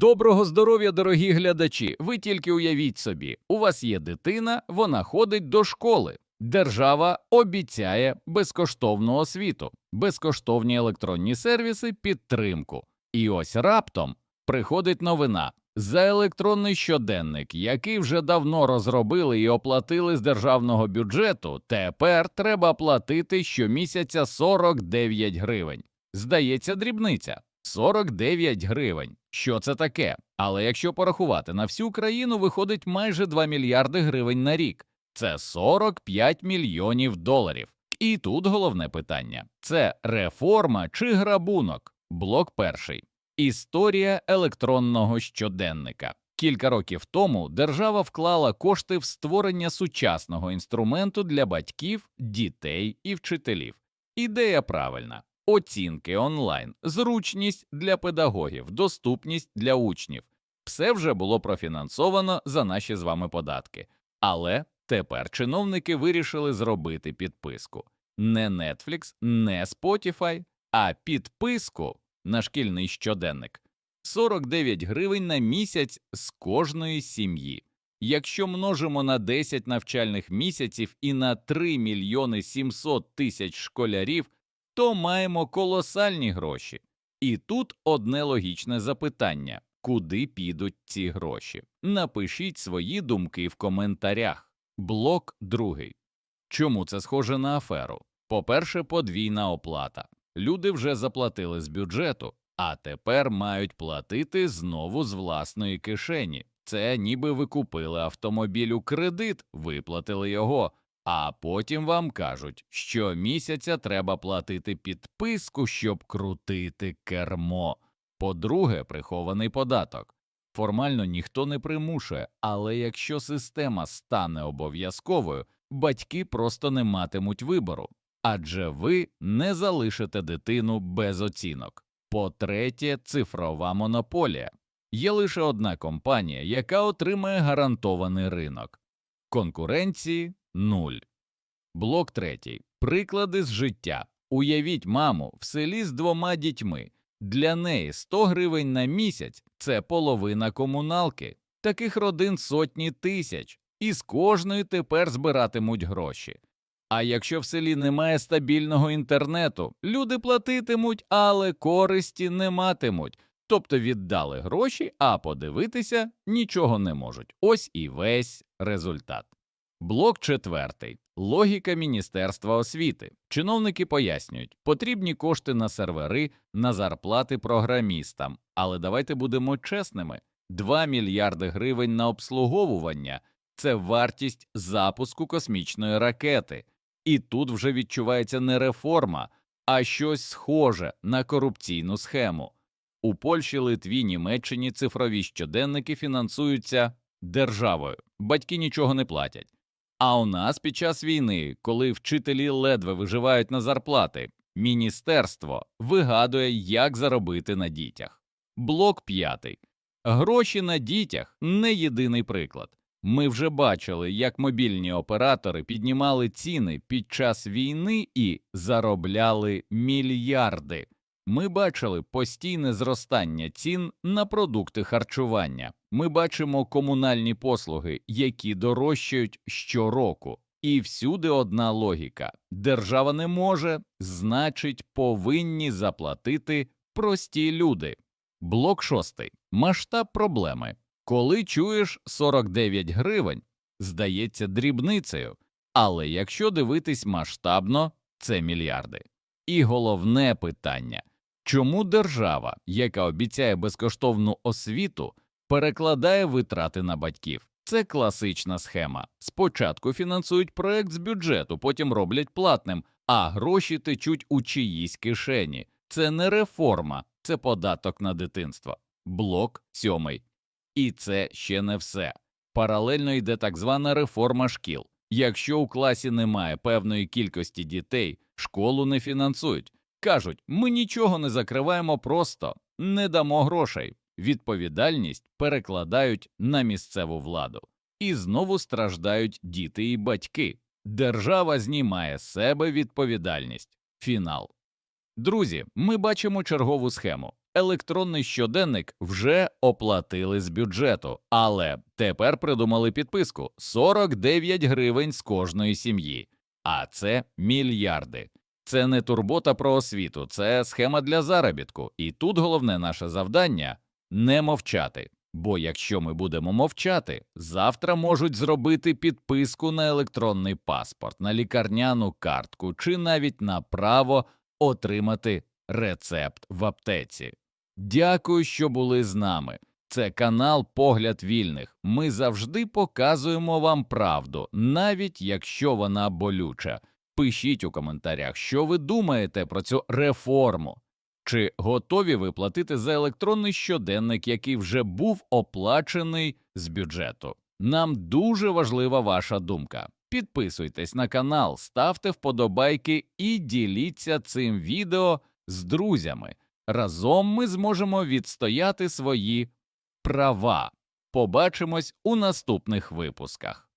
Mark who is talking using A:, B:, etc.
A: Доброго здоров'я, дорогі глядачі! Ви тільки уявіть собі, у вас є дитина, вона ходить до школи. Держава обіцяє безкоштовну освіту, безкоштовні електронні сервіси, підтримку. І ось раптом приходить новина за електронний щоденник, який вже давно розробили і оплатили з державного бюджету. Тепер треба платити щомісяця 49 гривень. Здається, дрібниця 49 гривень. Що це таке? Але якщо порахувати на всю країну, виходить майже 2 мільярди гривень на рік. Це 45 мільйонів доларів. І тут головне питання: це реформа чи грабунок? Блок перший. Історія електронного щоденника. Кілька років тому держава вклала кошти в створення сучасного інструменту для батьків, дітей і вчителів. Ідея правильна: оцінки онлайн, зручність для педагогів, доступність для учнів. Все вже було профінансовано за наші з вами податки. Але тепер чиновники вирішили зробити підписку. Не Netflix, не Spotify, а підписку на шкільний щоденник 49 гривень на місяць з кожної сім'ї. Якщо множимо на 10 навчальних місяців і на 3 мільйони 700 тисяч школярів, то маємо колосальні гроші. І тут одне логічне запитання: куди підуть ці гроші? Напишіть свої думки в коментарях. Блок другий. Чому це схоже на аферу? По-перше, подвійна оплата. Люди вже заплатили з бюджету, а тепер мають платити знову з власної кишені. Це ніби ви купили автомобіль у кредит, виплатили його, а потім вам кажуть, що місяця треба платити підписку, щоб крутити кермо. По-друге, прихований податок. Формально ніхто не примушує, але якщо система стане обов'язковою, батьки просто не матимуть вибору, адже ви не залишите дитину без оцінок. По-третє, цифрова монополія. Є лише одна компанія, яка отримає гарантований ринок. Конкуренції нуль. Блок третій. Приклади з життя. Уявіть маму в селі з двома дітьми. Для неї 100 гривень на місяць це половина комуналки. Таких родин сотні тисяч, і з кожної тепер збиратимуть гроші. А якщо в селі немає стабільного інтернету, люди платитимуть, але користі не матимуть. Тобто віддали гроші, а подивитися нічого не можуть. Ось і весь результат. Блок четвертий. Логіка Міністерства освіти. Чиновники пояснюють, потрібні кошти на сервери, на зарплати програмістам. Але давайте будемо чесними: 2 мільярди гривень на обслуговування це вартість запуску космічної ракети. І тут вже відчувається не реформа, а щось схоже на корупційну схему. У Польщі, Литві, Німеччині цифрові щоденники фінансуються державою, батьки нічого не платять. А у нас під час війни, коли вчителі ледве виживають на зарплати, міністерство вигадує, як заробити на дітях. Блок п'ятий. Гроші на дітях не єдиний приклад. Ми вже бачили, як мобільні оператори піднімали ціни під час війни і заробляли мільярди. Ми бачили постійне зростання цін на продукти харчування. Ми бачимо комунальні послуги, які дорожчають щороку. І всюди одна логіка: держава не може, значить, повинні заплатити прості люди. Блок шостий. Масштаб проблеми. Коли чуєш 49 гривень, здається дрібницею, але якщо дивитись масштабно, це мільярди. І головне питання чому держава, яка обіцяє безкоштовну освіту, перекладає витрати на батьків? Це класична схема. Спочатку фінансують проект з бюджету, потім роблять платним, а гроші течуть у чиїсь кишені. Це не реформа, це податок на дитинство. Блок сьомий. І це ще не все. Паралельно йде так звана реформа шкіл. Якщо у класі немає певної кількості дітей, школу не фінансують. Кажуть, ми нічого не закриваємо, просто не дамо грошей. Відповідальність перекладають на місцеву владу. І знову страждають діти і батьки. Держава знімає з себе відповідальність. Фінал. Друзі, ми бачимо чергову схему. електронний щоденник вже оплатили з бюджету, але тепер придумали підписку 49 гривень з кожної сім'ї, а це мільярди. Це не турбота про освіту, це схема для заробітку. І тут головне наше завдання не мовчати. Бо якщо ми будемо мовчати, завтра можуть зробити підписку на електронний паспорт, на лікарняну картку чи навіть на право отримати рецепт в аптеці. Дякую, що були з нами. Це канал Погляд вільних. Ми завжди показуємо вам правду, навіть якщо вона болюча. Пишіть у коментарях, що ви думаєте про цю реформу. Чи готові ви платити за електронний щоденник, який вже був оплачений з бюджету? Нам дуже важлива ваша думка. Підписуйтесь на канал, ставте вподобайки і діліться цим відео з друзями. Разом ми зможемо відстояти свої права. Побачимось у наступних випусках.